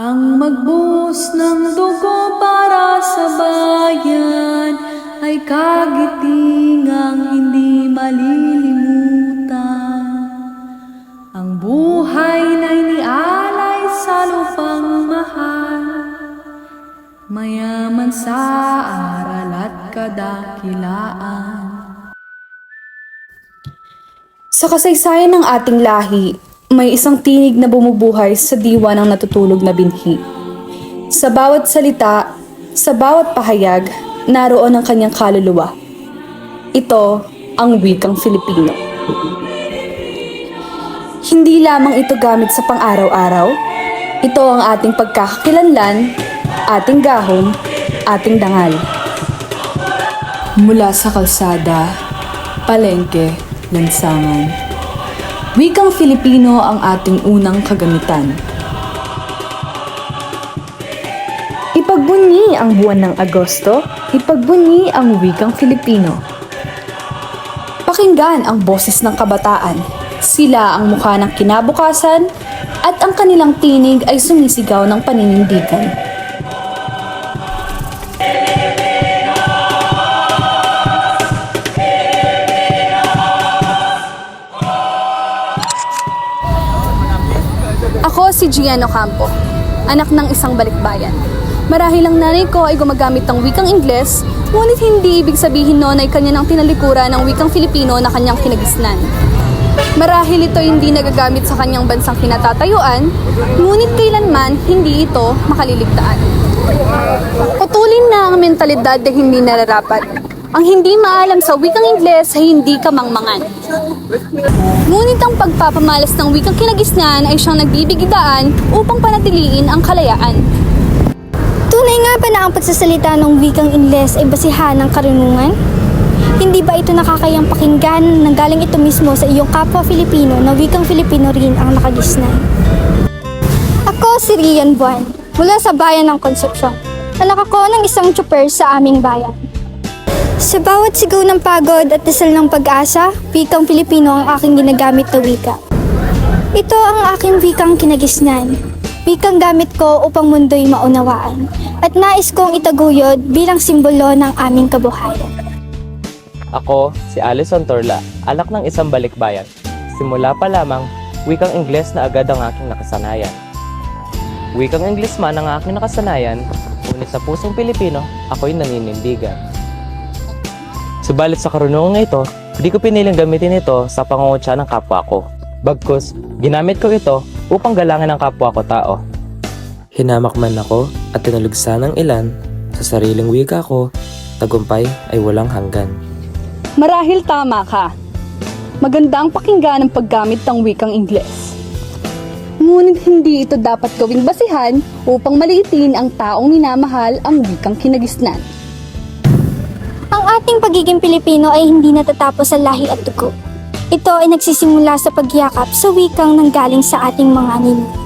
Ang magbuhos ng dugo para sa bayan ay kagitingang hindi malilimutan. Ang buhay na inialay sa lupang mahal, mayaman sa aral at kadakilaan. Sa kasaysayan ng ating lahi, may isang tinig na bumubuhay sa diwa ng natutulog na binhi. Sa bawat salita, sa bawat pahayag, naroon ang kanyang kaluluwa. Ito ang wikang Filipino. Hindi lamang ito gamit sa pang-araw-araw, ito ang ating pagkakakilanlan, ating gahom, ating dangal. Mula sa kalsada, palengke, lansangan. Wikang Filipino ang ating unang kagamitan. Ipagbunyi ang buwan ng Agosto, ipagbunyi ang wikang Filipino. Pakinggan ang boses ng kabataan. Sila ang mukha ng kinabukasan at ang kanilang tinig ay sumisigaw ng paninindigan. Si Giano Campo, anak ng isang balikbayan. Marahil ang nanay ko ay gumagamit ng wikang Ingles, ngunit hindi ibig sabihin noon ay kanya nang tinalikuran ng wikang Filipino na kanyang kinagisnan. Marahil ito hindi nagagamit sa kanyang bansang kinatatayuan, ngunit kailanman hindi ito makaliligtaan. Putulin na ang mentalidad na hindi nararapat. Ang hindi maalam sa wikang Ingles ay hindi kamangmangan. Ngunit ang pagpapamalas ng wikang kinagisnan ay siyang nagbibigidaan upang panatiliin ang kalayaan. Tunay nga ba na ang pagsasalita ng wikang Ingles ay basihan ng karunungan? Hindi ba ito nakakayang pakinggan nang galing ito mismo sa iyong kapwa Filipino na wikang Filipino rin ang nakagisnan? Ako si Rian Buwan, mula sa bayan ng Concepcion. Anak ako ng isang tsuper sa aming bayan. Sa bawat sigaw ng pagod at dasal ng pag-asa, wikang Filipino ang aking ginagamit na wika. Ito ang aking wikang kinagisnan. Wikang gamit ko upang mundo'y maunawaan. At nais kong itaguyod bilang simbolo ng aming kabuhayan. Ako, si Alison Torla, anak ng isang balikbayan. Simula pa lamang, wikang Ingles na agad ang aking nakasanayan. Wikang Ingles man ang aking nakasanayan, ngunit sa pusong Pilipino, ako'y naninindigan. Subalit sa karunungan ito, hindi ko piniling gamitin ito sa pangungutya ng kapwa ko. Bagkus, ginamit ko ito upang galangin ang kapwa ko tao. Hinamak man ako at tinulugsa ng ilan sa sariling wika ko, tagumpay ay walang hanggan. Marahil tama ka. Maganda ang pakinggan ng paggamit ng wikang Ingles. Ngunit hindi ito dapat gawing basihan upang maliitin ang taong minamahal ang wikang kinagisnan. Ating pagiging Pilipino ay hindi natatapos sa lahi at dugo. Ito ay nagsisimula sa pagyakap sa wikang nanggaling sa ating mga ninuno.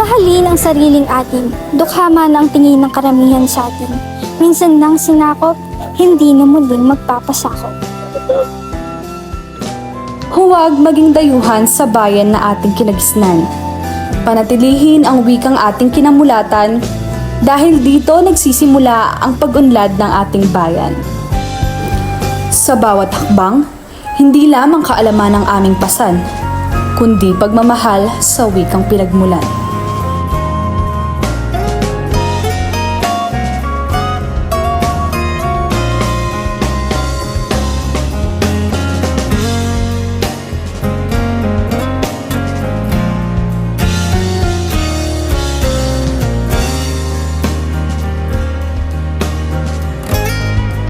Mahalin ang sariling atin, dukha man ang tingin ng karamihan sa atin. Minsan nang sinakop, hindi na muling magpapasakop. Huwag maging dayuhan sa bayan na ating kinagisnan. Panatilihin ang wikang ating kinamulatan dahil dito nagsisimula ang pag-unlad ng ating bayan. Sa bawat hakbang, hindi lamang kaalaman ang aming pasan, kundi pagmamahal sa wikang pinagmulan.